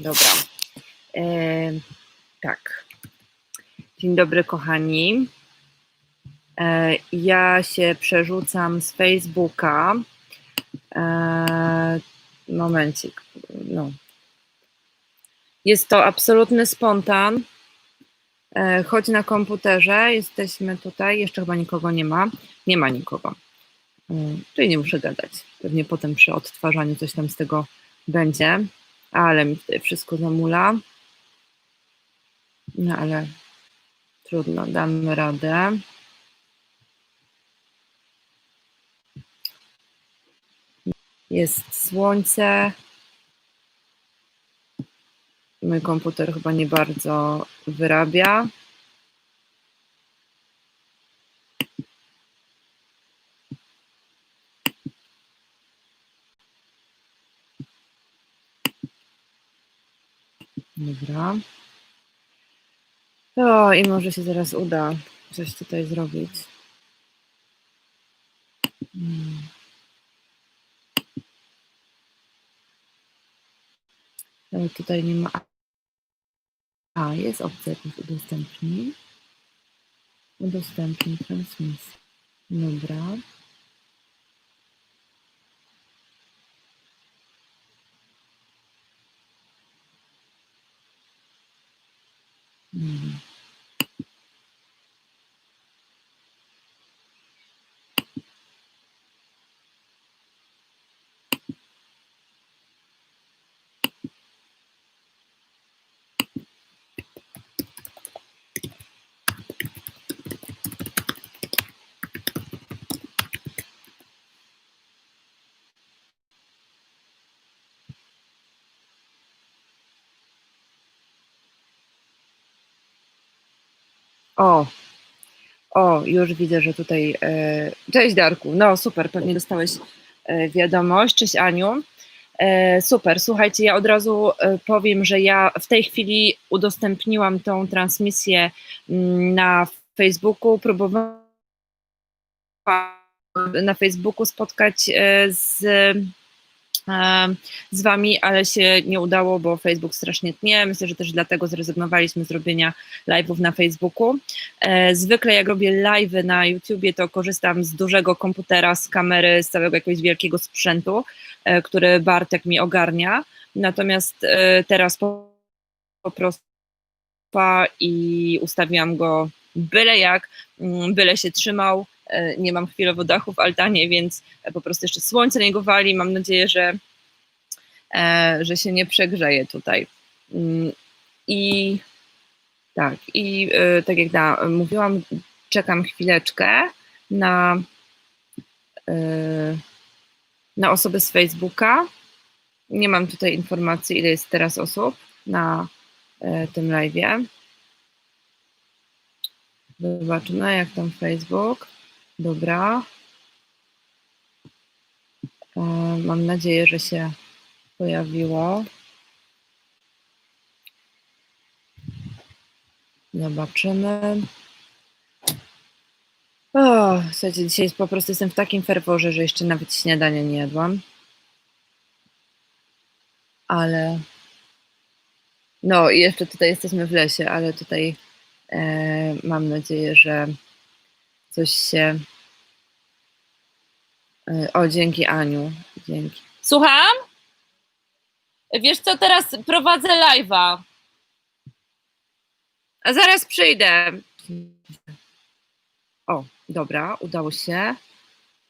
dobra. E, tak. Dzień dobry, kochani. E, ja się przerzucam z Facebooka. E, momencik. No. Jest to absolutny spontan. E, choć na komputerze jesteśmy tutaj, jeszcze chyba nikogo nie ma. Nie ma nikogo. E, Czyli nie muszę gadać. Pewnie potem przy odtwarzaniu coś tam z tego będzie, ale mi tutaj wszystko zamula. No ale trudno, damy radę. Jest słońce. Mój komputer chyba nie bardzo wyrabia. Dobra. O, i może się zaraz uda coś tutaj zrobić. Hmm. Ale tutaj nie ma. A, jest opcja jakąś udostępnij. Udostępnij transmisję. Dobra. O, o, już widzę, że tutaj. E, cześć Darku. No super, pewnie dostałeś e, wiadomość. Cześć Aniu. E, super, słuchajcie, ja od razu powiem, że ja w tej chwili udostępniłam tą transmisję mm, na Facebooku. Próbowałam na Facebooku spotkać z, z Wami, ale się nie udało, bo Facebook strasznie tnie. Myślę, że też dlatego zrezygnowaliśmy z robienia live'ów na Facebooku. E, Zwykle jak robię live'y na YouTubie, to korzystam z dużego komputera, z kamery, z całego jakiegoś wielkiego sprzętu, e, który Bartek mi ogarnia. Natomiast e, teraz po, po prostu i ustawiłam go byle jak, mm, byle się trzymał. E, Nie mam chwilowo dachu w altanie, więc po prostu jeszcze słońce na niego wali. Mam nadzieję, że, e, że się nie przegrzeje tutaj. Mm, I tak, i e, tak jak da, mówiłam, czekam chwileczkę na, e, na osoby z Facebooka. Nie mam tutaj informacji, ile jest teraz osób na e, tym live'ie. Zobaczymy, jak tam Facebook. Dobra. E, Mam nadzieję, że się pojawiło. Zobaczymy. O, słuchajcie, dzisiaj po prostu jestem w takim ferworze, że jeszcze nawet śniadania nie jadłam. Ale no i jeszcze tutaj jesteśmy w lesie, ale tutaj e, mam nadzieję, że coś się. E, o, dzięki Aniu. Dzięki. Słucham? Wiesz co, teraz prowadzę live'a. A zaraz przyjdę. O, dobra, udało się.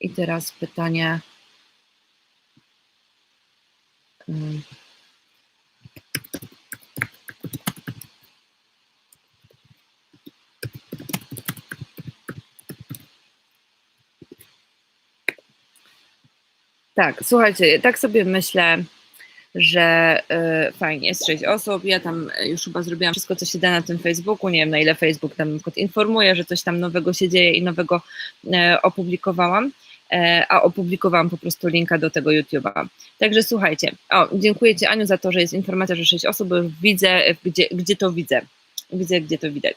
I teraz pytanie. Ym. Tak, słuchajcie, tak sobie myślę, że y, fajnie, jest sześć osób, ja tam już chyba zrobiłam wszystko, co się da na tym Facebooku, nie wiem na ile Facebook tam informuje, że coś tam nowego się dzieje i nowego e, opublikowałam, e, a opublikowałam po prostu linka do tego YouTube'a. Także słuchajcie, o, dziękuję Ci Aniu za to, że jest informacja, że sześć osób, widzę, e, gdzie, gdzie to widzę, widzę, gdzie to widać.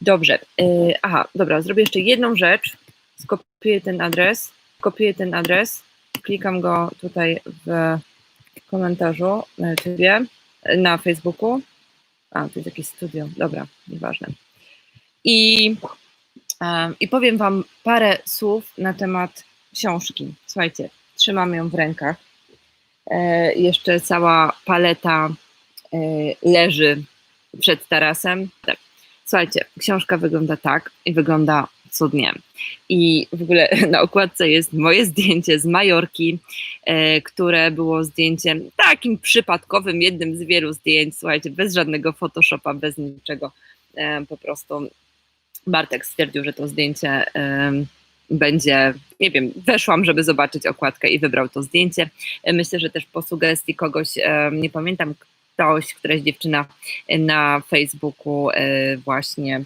Dobrze, y, aha, dobra, zrobię jeszcze jedną rzecz, skopiuję ten adres, kopiuję ten adres, klikam go tutaj w komentarzu na YouTubie, na Facebooku. A, to jest jakieś studio, dobra, nieważne. I, I powiem Wam parę słów na temat książki. Słuchajcie, trzymam ją w rękach. E, jeszcze cała paleta e, leży przed tarasem. Tak. Słuchajcie, książka wygląda tak i wygląda cudnie. I w ogóle na okładce jest moje zdjęcie z Majorki, e, które było zdjęciem takim przypadkowym, jednym z wielu zdjęć, słuchajcie, bez żadnego Photoshopa, bez niczego. E, po prostu Bartek stwierdził, że to zdjęcie będzie, nie wiem, weszłam, żeby zobaczyć okładkę i wybrał to zdjęcie. E, Myślę, że też po sugestii kogoś, nie pamiętam, ktoś, któraś dziewczyna na Facebooku właśnie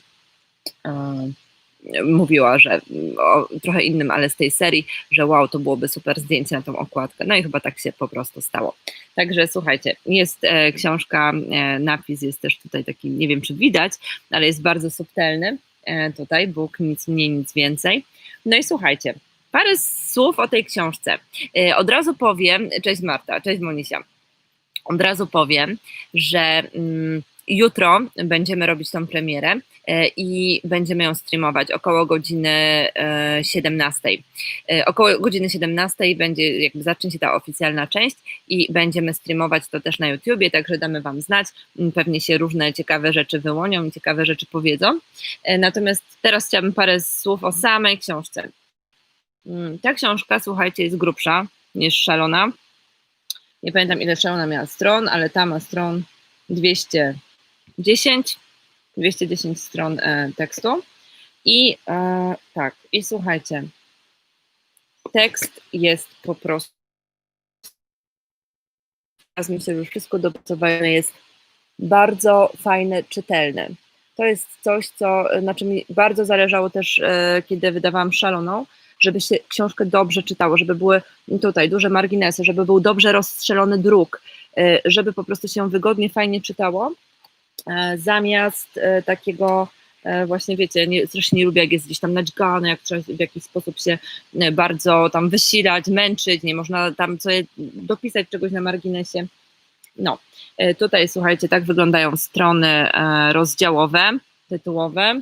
mówiła, że o trochę innym, ale z tej serii, że wow, to byłoby super zdjęcie na tą okładkę. No i chyba tak się po prostu stało. Także słuchajcie, jest e, książka, e, napis jest też tutaj taki, nie wiem czy widać, ale jest bardzo subtelny. E, tutaj Bóg, nic mniej, nic więcej. No i słuchajcie, parę słów o tej książce. E, od razu powiem, cześć Marta, cześć Monisia. Od razu powiem, że mm, jutro będziemy robić tą premierę i będziemy ją streamować około godziny e, 17. E, Około godziny 17 będzie, jakby zacznie się ta oficjalna część i będziemy streamować to też na YouTubie, także damy Wam znać. Mm, Pewnie się różne ciekawe rzeczy wyłonią i ciekawe rzeczy powiedzą. E, Natomiast teraz chciałabym parę słów o samej książce. Mm, Ta książka, słuchajcie, jest grubsza niż szalona. Nie pamiętam ile szalona miała stron, ale ta ma stron 210, 210 stron e, tekstu. I e, tak, i słuchajcie, tekst jest po prostu. Teraz myślę, że wszystko dopracowane jest bardzo fajne, czytelne. To jest coś, co, na czym mi bardzo zależało też, e, kiedy wydawałam szaloną, żeby się książkę dobrze czytało, żeby były tutaj duże marginesy, żeby był dobrze rozstrzelony druk, żeby po prostu się wygodnie, fajnie czytało, zamiast e, takiego e, właśnie wiecie, nie, strasznie nie lubię jak jest gdzieś tam nadźgane, jak trzeba w jakiś sposób się e, bardzo tam wysilać, męczyć, nie można tam sobie dopisać czegoś na marginesie. No, e, tutaj słuchajcie, tak wyglądają strony e, rozdziałowe, tytułowe,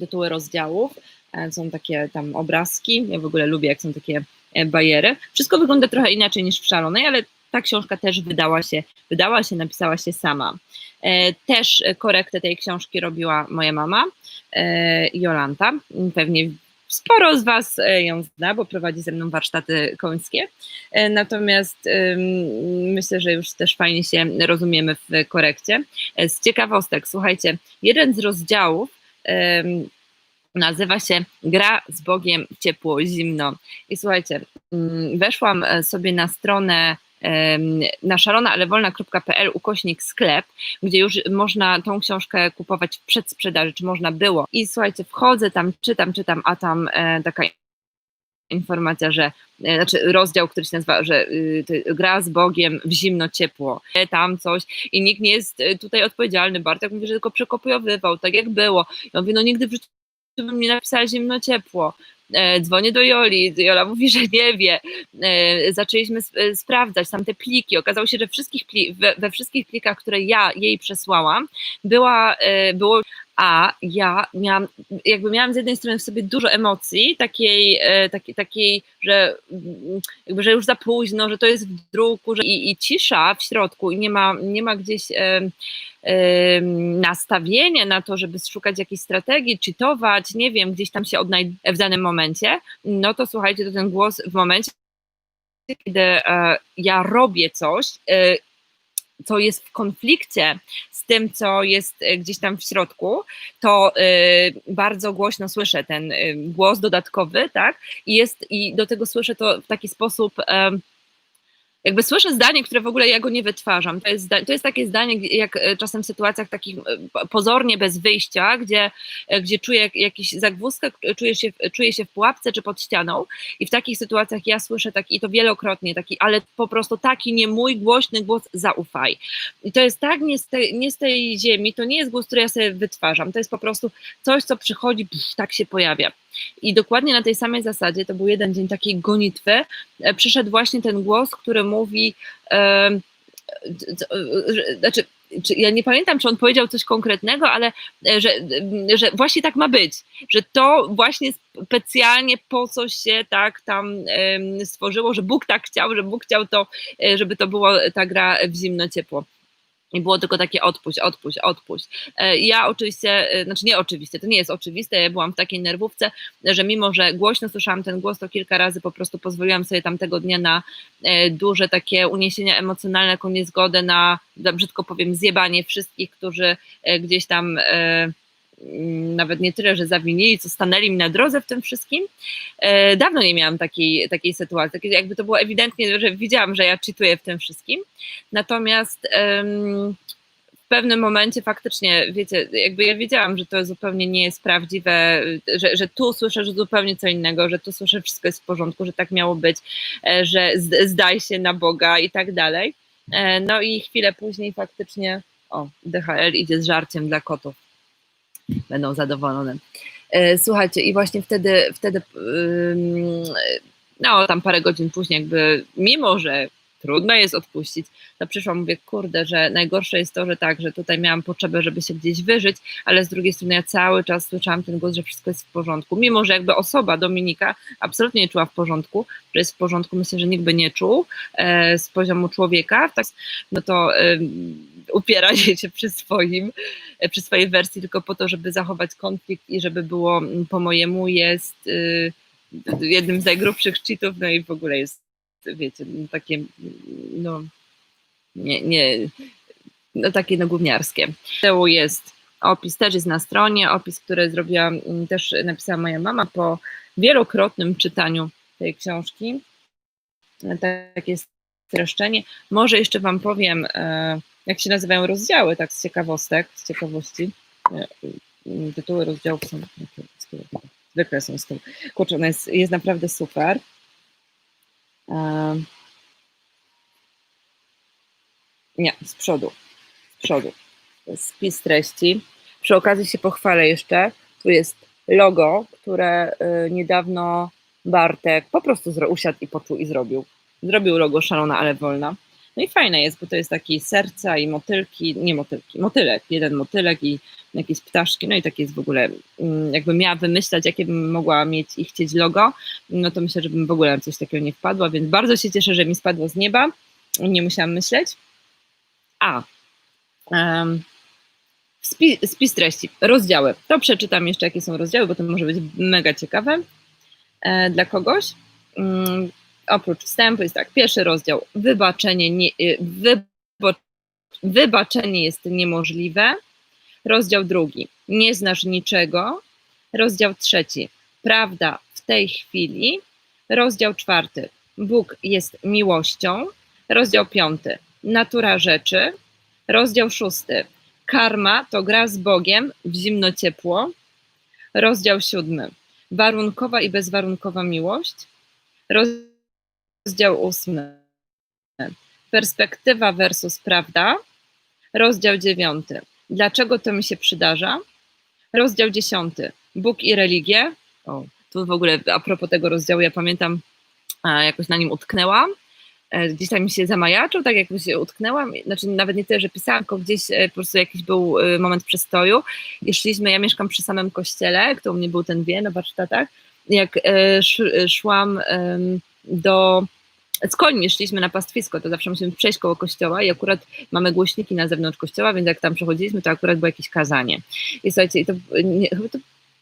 tytuły rozdziałów, e, są takie tam obrazki, ja w ogóle lubię jak są takie e, bajery. Wszystko wygląda trochę inaczej niż w Szalonej, ale ta książka też wydała się, wydała się, napisała się sama. E, Też korektę tej książki robiła moja mama, e, Jolanta. Pewnie sporo z Was e, ją zna, bo prowadzi ze mną warsztaty końskie. Natomiast myślę, że już też fajnie się rozumiemy w korekcie. Z ciekawostek, słuchajcie, jeden z rozdziałów nazywa się Gra z Bogiem ciepło, zimno. I słuchajcie, ym, weszłam sobie na stronę na szalona-ale-wolna.pl ukośnik sklep, gdzie już można tą książkę kupować w przedsprzedaży, czy można było. I słuchajcie, wchodzę tam, czytam, czytam, a tam e, taka informacja, że e, znaczy rozdział, który się nazywa, że y, gra z Bogiem w zimno ciepło, tam coś i nikt nie jest e, tutaj odpowiedzialny. Bartek mówi, że tylko przekopujowywał, tak jak było. Ja mówię, no nigdy w życiu bym nie napisała zimno ciepło. E, dzwonię do Joli, Jola mówi, że nie wie. E, zaczęliśmy e, sprawdzać tam te pliki. Okazało się, że wszystkich pli- we, we wszystkich plikach, które ja jej przesłałam, była, było a ja miałam, jakby miałam z jednej strony w sobie dużo emocji, takiej, e, takiej, takiej że, mm, jakby, że już za późno, że to jest w druku, że i, i cisza w środku i nie ma, nie ma gdzieś e, e, nastawienia na to, żeby szukać jakiejś strategii, czytować, nie wiem, gdzieś tam się odnajdę w danym momencie, no to słuchajcie, to ten głos w momencie, kiedy e, ja robię coś, e, co jest w konflikcie z tym, co jest e, gdzieś tam w środku, to e, bardzo głośno słyszę ten e, głos dodatkowy, tak? I jest i do tego słyszę to w taki sposób. Jakby słyszę zdanie, które w ogóle ja go nie wytwarzam. To jest, to jest takie zdanie, jak e, czasem w sytuacjach takich e, po- pozornie bez wyjścia, gdzie, e, gdzie czuję jak- jakiś zagwózdkę, k- czuję się, czuję się w pułapce czy pod ścianą i w takich sytuacjach ja słyszę taki, i to wielokrotnie, taki, ale po prostu taki nie mój głośny głos, zaufaj. I to jest tak nie z, tej, nie z tej ziemi, to nie jest głos, który ja sobie wytwarzam, to jest po prostu coś, co przychodzi, pff, tak się pojawia. I dokładnie na tej samej zasadzie, to był jeden dzień takiej gonitwy, e, przyszedł właśnie ten głos, który mówi, em, znaczy, czy, ja nie pamiętam, czy on powiedział coś konkretnego, ale że, że właśnie tak ma być, że to właśnie specjalnie po coś się tak tam stworzyło, że Bóg tak chciał, że Bóg chciał to, żeby to było ta gra w zimno ciepło. I było tylko takie odpuść, odpuść, odpuść. E, ja oczywiście, e, znaczy nie oczywiście, to nie jest oczywiste, ja byłam w takiej nerwówce, że mimo, że głośno słyszałam ten głos, to kilka razy po prostu pozwoliłam sobie tamtego dnia na e, duże takie uniesienia emocjonalne, jaką niezgodę na, brzydko powiem, zjebanie wszystkich, którzy gdzieś tam nawet nie tyle, że zawinili, co stanęli mi na drodze w tym wszystkim. E, dawno nie miałam takiej, takiej sytuacji, jakby to było ewidentnie, że widziałam, że ja czytuję w tym wszystkim. Natomiast w pewnym momencie faktycznie, wiecie, jakby ja wiedziałam, że to zupełnie nie jest prawdziwe, że, że tu słyszę że zupełnie co innego, że tu słyszę, że wszystko jest w porządku, że tak miało być, e, że zdaj się na Boga i tak dalej. E, no i chwilę później faktycznie, o, DHL idzie z żarciem dla kotów będą zadowolone. E, słuchajcie, i właśnie wtedy, wtedy no tam parę godzin później, jakby mimo, że trudno jest odpuścić, to przyszłam, mówię, kurde, że najgorsze jest to, że tak, że tutaj miałam potrzebę, żeby się gdzieś wyżyć, ale z drugiej strony ja cały czas słyszałam ten głos, że wszystko jest w porządku, mimo, że jakby osoba Dominika absolutnie nie czuła w porządku, że jest w porządku, myślę, że nikt by nie czuł e, z poziomu człowieka, tak, no to e, upiera się przy swoim, e, przy swojej wersji tylko po to, żeby zachować konflikt i żeby było po mojemu jest y, jednym z najgrubszych cheatów, no i w ogóle jest wiecie, takie, no, nie, nie, no takie no gówniarskie. To jest opis, też jest na stronie, opis, który zrobiła, mm, też napisała moja mama po wielokrotnym czytaniu tej książki. Takie streszczenie. Może jeszcze Wam powiem, e, jak się nazywają rozdziały, tak z ciekawostek, z ciekawości. E, tytuły rozdziałów są zwykle są z tym. Kurczę, jest, jest naprawdę super. Nie, z przodu. Z przodu. Spis treści. Przy okazji się pochwalę jeszcze. Tu jest logo, które y, niedawno Bartek po prostu usiadł i poczuł i zrobił. Zrobił logo szalona, ale wolna. No i fajne jest, bo to jest taki serca i motylki, nie motylki, motylek, jeden motylek i jakieś ptaszki, no i takie jest w ogóle, mm, jakbym miała wymyślać, jakie bym mogła mieć i chcieć logo, no to myślę, że bym w ogóle na coś takiego nie wpadła, więc bardzo się cieszę, że mi spadło z nieba, nie musiałam myśleć. A, um, spis, spis treści, rozdziały, to przeczytam jeszcze, jakie są rozdziały, bo to może być mega ciekawe e, dla kogoś. Um, oprócz wstępu jest tak, pierwszy rozdział, wybaczenie, nie, y, wybo, wybaczenie jest niemożliwe, rozdział drugi, nie znasz niczego, rozdział trzeci, prawda w tej chwili, rozdział czwarty, Bóg jest miłością, rozdział piąty, natura rzeczy, rozdział szósty, karma to gra z Bogiem w zimno-ciepło, rozdział siódmy, warunkowa i bezwarunkowa miłość, rozdział Rozdział ósmy. Perspektywa versus prawda. Rozdział dziewiąty. Dlaczego to mi się przydarza? Rozdział dziesiąty. Bóg i religie. O, tu w ogóle a propos tego rozdziału, ja pamiętam, jakoś na nim utknęłam. E, gdzieś tam mi się zamajaczył, tak jakoś utknęłam, znaczy nawet nie tyle, że pisałam, tylko gdzieś e, po prostu jakiś był e, moment przestoju i szliśmy, ja mieszkam przy samym kościele, kto u mnie był ten wie na warsztatach, jak szłam do z końmi szliśmy na pastwisko, to zawsze musimy przejść koło kościoła i akurat mamy głośniki na zewnątrz kościoła, więc jak tam przechodziliśmy, to akurat było jakieś kazanie. I słuchajcie, to, nie, to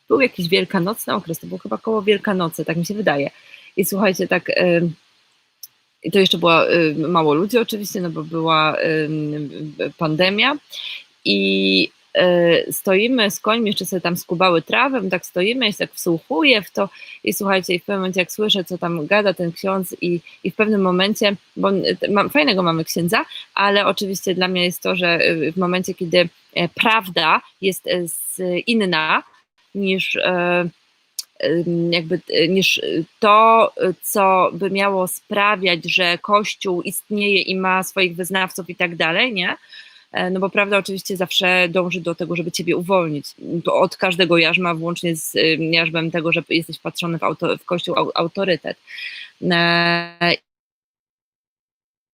był jakiś wielkanocny okres, to było chyba koło Wielkanocy, tak mi się wydaje. I słuchajcie, tak... I to jeszcze było mało ludzi oczywiście, no bo była pandemia i stoimy z końmi, jeszcze sobie tam skubały trawę, tak stoimy, jest tak wsłuchuję w to i słuchajcie, i w pewnym momencie jak słyszę, co tam gada ten ksiądz i, i w pewnym momencie, bo mam, fajnego mamy księdza, ale oczywiście dla mnie jest to, że w momencie, kiedy e, prawda jest e, inna niż jakby niż to, co by miało sprawiać, że Kościół istnieje i ma swoich wyznawców i tak dalej, nie? E, no bo prawda oczywiście zawsze dąży do tego, żeby ciebie uwolnić. To od każdego jarzma, włącznie z jarzmem tego, że jesteś patrzony w, auto, w kościół autorytet. E,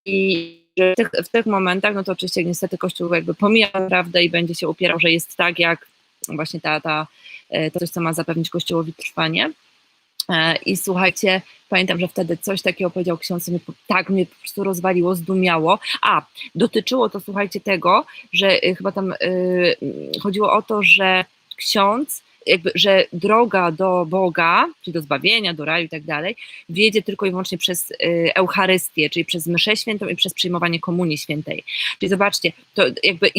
I, w tych, w tych momentach, no to oczywiście niestety Kościół jakby pomija prawdę i będzie się upierał, że jest tak, jak właśnie ta, ta, to coś, co ma zapewnić Kościołowi trwanie. I słuchajcie, pamiętam, że wtedy coś takiego powiedział ksiądz, mnie, tak mnie po prostu rozwaliło, zdumiało. A, dotyczyło to, słuchajcie, tego, że chyba tam y, chodziło o to, że ksiądz jakby, że droga do Boga, czyli do zbawienia, do raju i tak dalej, wiedzie tylko i wyłącznie przez y, Eucharystię, czyli przez mszę świętą i przez przyjmowanie komunii świętej. Czyli zobaczcie, to jakby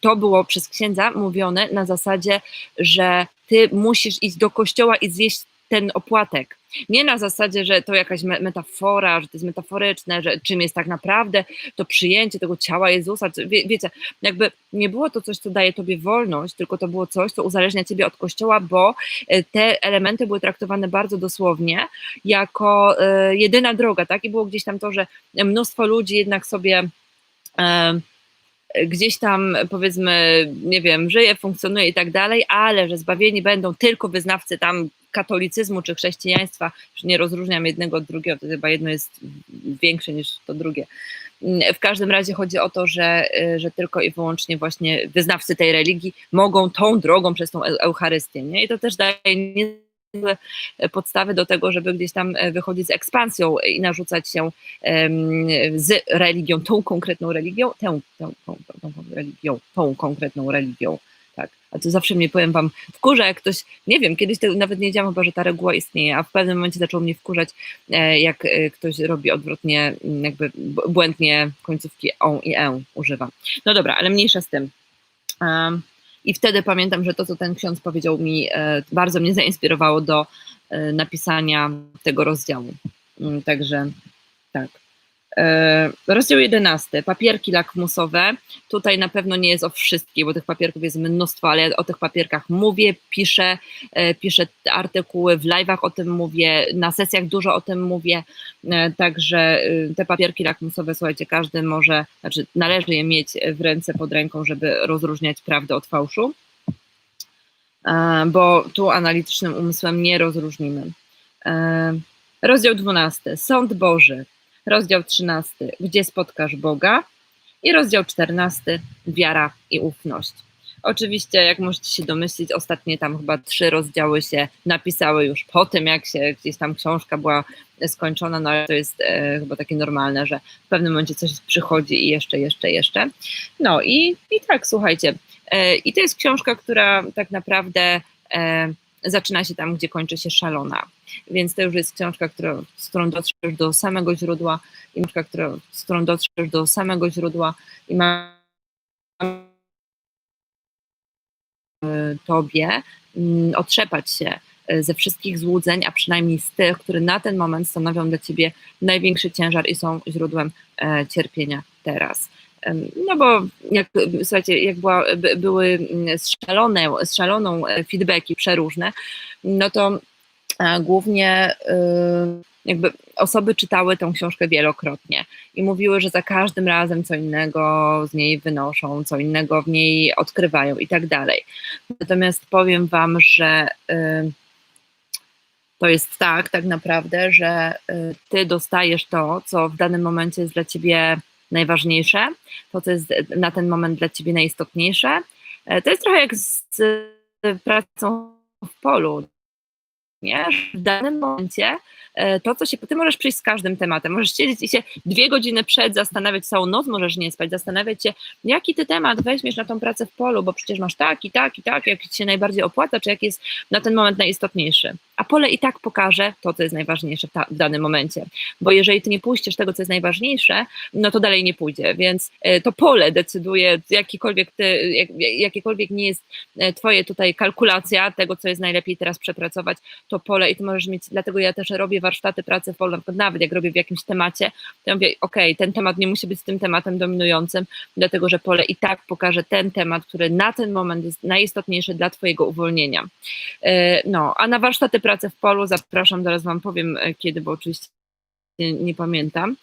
to było przez księdza mówione na zasadzie, że ty musisz iść do kościoła i zjeść ten opłatek. Nie na zasadzie, że to jakaś metafora, że to jest metaforyczne, że czym jest tak naprawdę to przyjęcie tego ciała Jezusa. Wie, wiecie, jakby nie było to coś, co daje tobie wolność, tylko to było coś, co uzależnia ciebie od kościoła, bo e, te elementy były traktowane bardzo dosłownie jako y, jedyna droga, tak? I było gdzieś tam to, że mnóstwo ludzi jednak sobie. Y, gdzieś tam powiedzmy, nie wiem, żyje, funkcjonuje i tak dalej, ale że zbawieni będą tylko wyznawcy tam katolicyzmu czy chrześcijaństwa, nie rozróżniam jednego od drugiego, to chyba jedno jest większe niż to drugie. W każdym razie chodzi o to, że, że tylko i wyłącznie właśnie wyznawcy tej religii mogą tą drogą przez tą Eucharystię. Nie? I to też daje podstawy do tego, żeby gdzieś tam wychodzić z ekspansją i narzucać się z religią, tą konkretną religią, tę, tą, tą, tą, tą religią, tą konkretną religią tak. A to zawsze mnie, powiem wam, wkurza, jak ktoś, nie wiem, kiedyś to nawet nie wiedziałam chyba, że ta reguła istnieje, a w pewnym momencie zaczął mnie wkurzać, e, jak e, ktoś robi odwrotnie, jakby błędnie końcówki on i e używa. No dobra, ale mniejsza z tym. I wtedy pamiętam, że to, co ten ksiądz powiedział mi, e, bardzo mnie zainspirowało do napisania tego rozdziału. Mm, także tak. E, rozdział 11. Papierki lakmusowe. Tutaj na pewno nie jest o wszystkich, bo tych papierków jest mnóstwo, ale o tych papierkach mówię, piszę, e, piszę artykuły, w live'ach o tym mówię, na sesjach dużo o tym mówię, e, także te papierki lakmusowe, słuchajcie, każdy może, znaczy należy je mieć w ręce, pod ręką, żeby rozróżniać prawdę od fałszu, bo tu analitycznym umysłem nie rozróżnimy. Rozdział 12. Sąd Boży rozdział 13, gdzie spotkasz Boga i rozdział 14, wiara i ufność. Oczywiście, jak możecie się domyślić, ostatnie tam chyba trzy rozdziały się napisały już po tym, jak się gdzieś tam książka była skończona, no ale to jest e, chyba takie normalne, że w pewnym momencie coś przychodzi i jeszcze, jeszcze, jeszcze. No i, i tak, słuchajcie. E, I to jest książka, która tak naprawdę e, zaczyna się tam, gdzie kończy się szalona. Więc to już jest książka, która, z którą dotrzesz do samego źródła i książka, która, z którą dotrzesz do samego źródła i ma tobie mm, otrzepać się e, ze wszystkich złudzeń, a przynajmniej z tych, które na ten moment stanowią dla ciebie największy ciężar i są źródłem e, cierpienia teraz. No bo jak, słuchajcie, jak była, były szalone, szaloną e, feedbacki przeróżne, no to e, głównie y, jakby osoby czytały tę książkę wielokrotnie i mówiły, że za każdym razem co innego z niej wynoszą, co innego w niej odkrywają i tak dalej. Natomiast powiem Wam, że y, to jest tak, tak naprawdę, że y, Ty dostajesz to, co w danym momencie jest dla Ciebie najważniejsze, to co jest na ten moment dla ciebie najistotniejsze. E, to jest trochę jak z pracą w polu. Nie? W danym momencie e, to, co się, ty możesz przyjść z każdym tematem, możesz siedzieć i się dwie godziny przed zastanawiać, całą noc możesz nie spać, zastanawiać się, jaki ty temat weźmiesz na tą pracę w polu, bo przecież masz tak i tak i tak, jaki ci się najbardziej opłaca, czy jaki jest na ten moment najistotniejszy a pole i tak pokaże to, co jest najważniejsze w, ta, w, danym momencie. Bo jeżeli ty nie puścisz tego, co jest najważniejsze, no to dalej nie pójdzie. Więc e, to pole decyduje, jakikolwiek ty, jak, jakiekolwiek nie jest e, twoje tutaj kalkulacja tego, co jest najlepiej teraz przepracować, to pole i ty możesz mieć, dlatego ja też robię warsztaty pracy w polu, nawet jak robię w jakimś temacie, to ja mówię, ok, ten temat nie musi być tym tematem dominującym, dlatego że pole i tak pokaże ten temat, który na ten moment jest najistotniejszy dla twojego uwolnienia. E, no, a na warsztaty pracę w polu. Zapraszam, zaraz Wam powiem e, kiedy, bo oczywiście nie, nie pamiętam.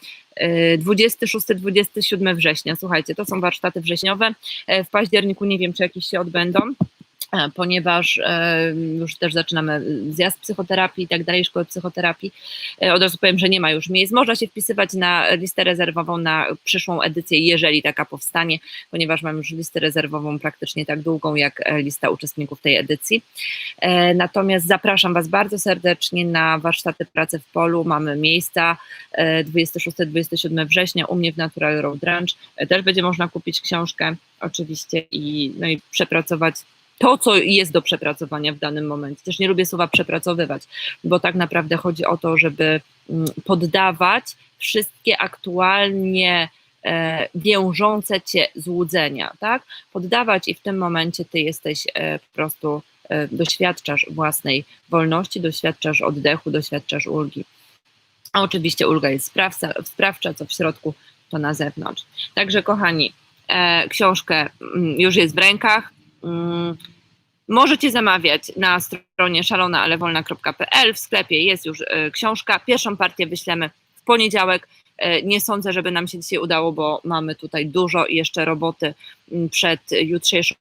26-27 e, września. Słuchajcie, to są warsztaty wrześniowe. E, w październiku nie wiem, czy jakieś się odbędą. E, ponieważ e, już też zaczynamy zjazd psychoterapii i tak dalej, szkoły psychoterapii. E, Od razu powiem, że nie ma już miejsc. Można się wpisywać na listę rezerwową na przyszłą edycję, jeżeli taka powstanie, ponieważ mam już listę rezerwową praktycznie tak długą jak lista uczestników tej edycji. Natomiast zapraszam Was bardzo serdecznie na warsztaty pracy w polu. Mamy miejsca e, 26-27 września u mnie w Natural Road Ranch. Też będzie można kupić książkę oczywiście i, no i przepracować to, co jest do przepracowania w danym momencie. Też nie lubię słowa przepracowywać, bo tak naprawdę chodzi o to, żeby mm, poddawać wszystkie aktualnie e, wiążące cię złudzenia, tak? Poddawać i w tym momencie ty jesteś e, po prostu, e, doświadczasz własnej wolności, doświadczasz oddechu, doświadczasz ulgi. A oczywiście ulga jest sprawca, sprawcza, co w środku, to na zewnątrz. Także kochani, książkę mm, już jest w rękach. Mm, Możecie zamawiać na stronie szalonaalewolna.pl. W sklepie jest już e, książka. Pierwszą partię wyślemy w poniedziałek. E, Nie sądzę, żeby nam się dzisiaj udało, bo mamy tutaj dużo jeszcze roboty przed jutrzejszą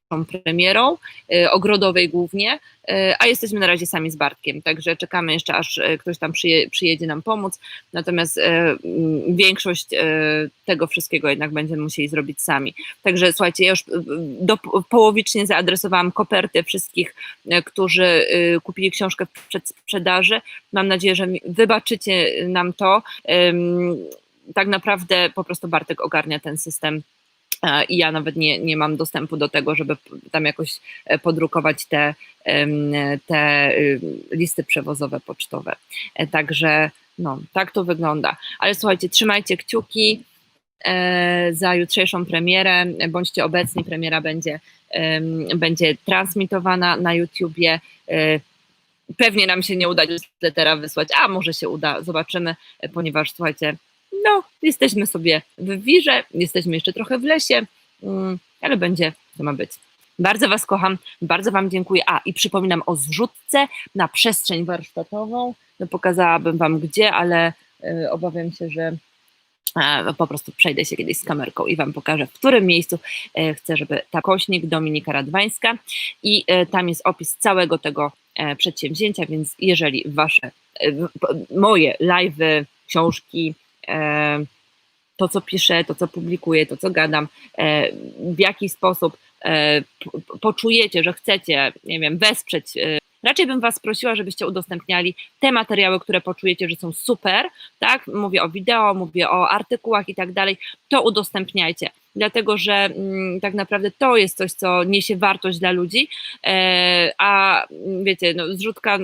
premierą, e, ogrodowej głównie, e, a jesteśmy na razie sami z Bartkiem, także czekamy jeszcze, aż e, ktoś tam przyje, przyjedzie nam pomóc. Natomiast e, m, większość tego wszystkiego jednak będziemy musieli zrobić sami. Także słuchajcie, ja już do, połowicznie zaadresowałam kopertę wszystkich, którzy kupili książkę w przedsprzedaży. Mam nadzieję, że wybaczycie nam to. Tak naprawdę po prostu Bartek ogarnia ten system i ja nawet nie, nie mam dostępu do tego, żeby tam jakoś e, podrukować te, te y, listy przewozowe, pocztowe. E, Także no, tak to wygląda. Ale słuchajcie, trzymajcie kciuki e, za jutrzejszą premierę. Bądźcie obecni, premiera będzie, będzie transmitowana na YouTubie. Pewnie nam się nie uda newslettera wysłać, a może się uda, zobaczymy, ponieważ słuchajcie, no, jesteśmy sobie w wirze, jesteśmy jeszcze trochę w lesie, mm, ale będzie, to ma być. Bardzo Was kocham, bardzo Wam dziękuję. A i przypominam o zrzutce na przestrzeń warsztatową. No, pokazałabym Wam gdzie, ale y, obawiam się, że e, po prostu przejdę się kiedyś z kamerką i Wam pokażę, w którym miejscu e, chcę, żeby ta kośnik Dominika Radwańska i e, tam jest opis całego tego przedsięwzięcia, więc jeżeli Wasze, moje live'y, książki, to co piszę, to co publikuję, to co gadam, e, w jaki sposób e, poczujecie, że chcecie, nie wiem, wesprzeć. e, Raczej bym Was prosiła, żebyście udostępniali te materiały, które poczujecie, że są super, tak? Mówię o wideo, mówię o artykułach i tak dalej, to udostępniajcie, dlatego że mm, tak naprawdę to jest coś, co niesie wartość dla ludzi, e, a wiecie, no, zrzutka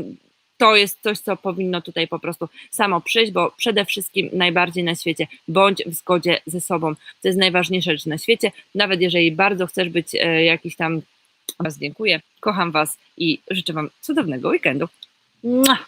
to jest coś, co powinno tutaj po prostu samo przyjść, bo przede wszystkim najbardziej na świecie bądź w zgodzie ze sobą. To jest najważniejsza rzecz na świecie. Nawet jeżeli bardzo chcesz być e, jakiś tam. Was dziękuję, kocham Was i życzę Wam cudownego weekendu. Mua!